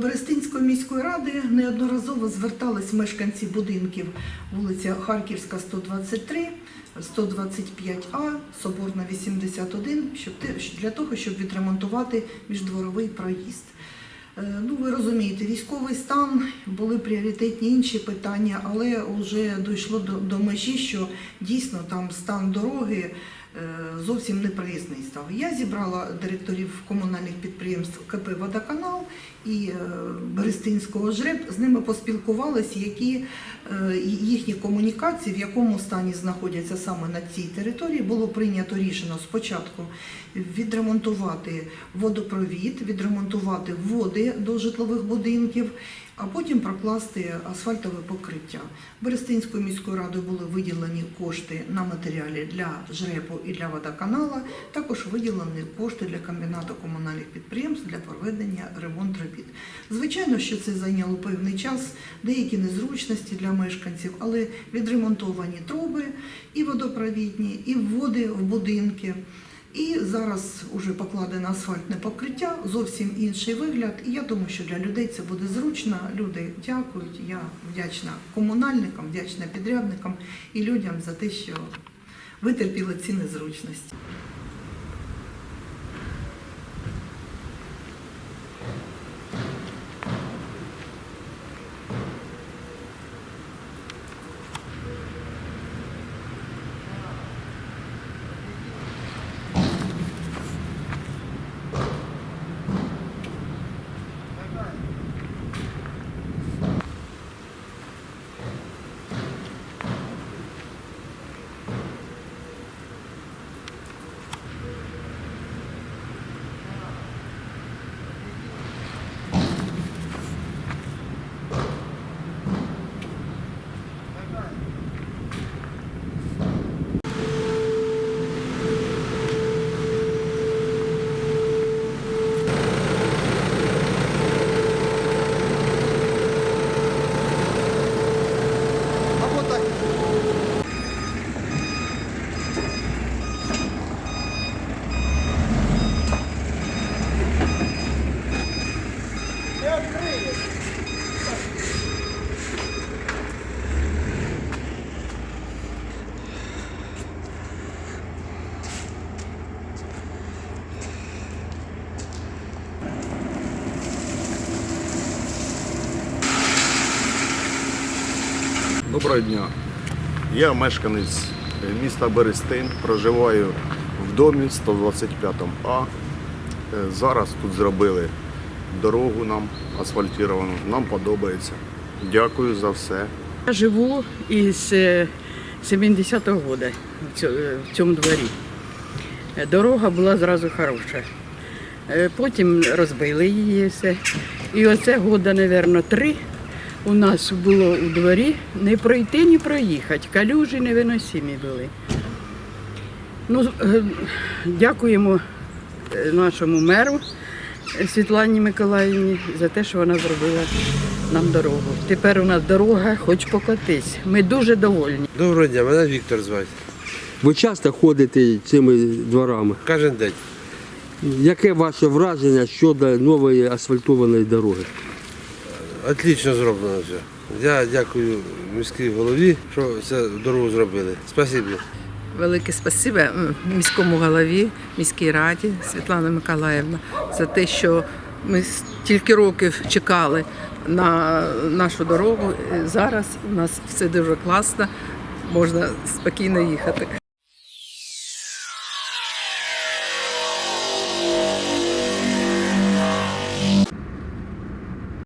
Берестинської міської ради неодноразово звертались мешканці будинків вулиця Харківська, 123, 125А, Соборна, 81, щоб те- для того, щоб відремонтувати міждворовий проїзд. Е, Ну, ви розумієте, військовий стан були пріоритетні інші питання, але вже дійшло до, до межі, що дійсно там стан дороги зовсім неприїзний став. Я зібрала директорів комунальних підприємств КП Водоканал і е, Берестинського ЖРЕБ. З ними поспілкувалися, які е, їхні комунікації, в якому стані знаходяться саме на цій території. Було прийнято рішення спочатку відремонтувати водопровід, відремонтувати води до житлових будинків, а потім прокласти асфальтове покриття. Берестинською міською радою були виділені кошти на матеріалі для ЖРЕПу і для водоканала. Також виділені кошти для комбінату комунальних підприємств для проведення ремонт робіт. Звичайно, що це зайняло певний час, деякі незручності для мешканців, але відремонтовані труби і водопровідні, і води в будинки. І зараз уже покладено асфальтне покриття, зовсім інший вигляд. І я думаю, що для людей це буде зручно. Люди дякують. Я вдячна комунальникам, вдячна підрядникам і людям за те, що витерпіли ці незручності. Доброго дня. Я мешканець е, міста Берестин, проживаю в домі 125А. Е, Зараз тут зробили дорогу нам асфальтовану. Нам подобається. Дякую за все. Я живу із е, 70-го року в цьо- е, в цьому дворі. Е, Дорога була зразу хороша. Е, Потім розбили її все. І оце года, мабуть, три у нас було у дворі не пройти, ні проїхати. Калюжі невиносимі були. Ну, е, дякуємо е, нашому меру е, Світлані Миколаївні за те, що вона зробила нам дорогу. Тепер у нас дорога, хоч покотись. Ми дуже довольні. Доброго дня, мене Віктор звати. Ви часто ходите цими дворами. Кожен день. Яке ваше враження щодо нової асфальтованої дороги? Отлично зроблено все. Я дякую міській голові, що цю дорогу зробили. Спасибі. Велике спасибо міському голові, міській раді Світлана Миколаївна за те, що ми стільки років чекали на нашу дорогу. Зараз у нас все дуже класно, можна спокійно їхати.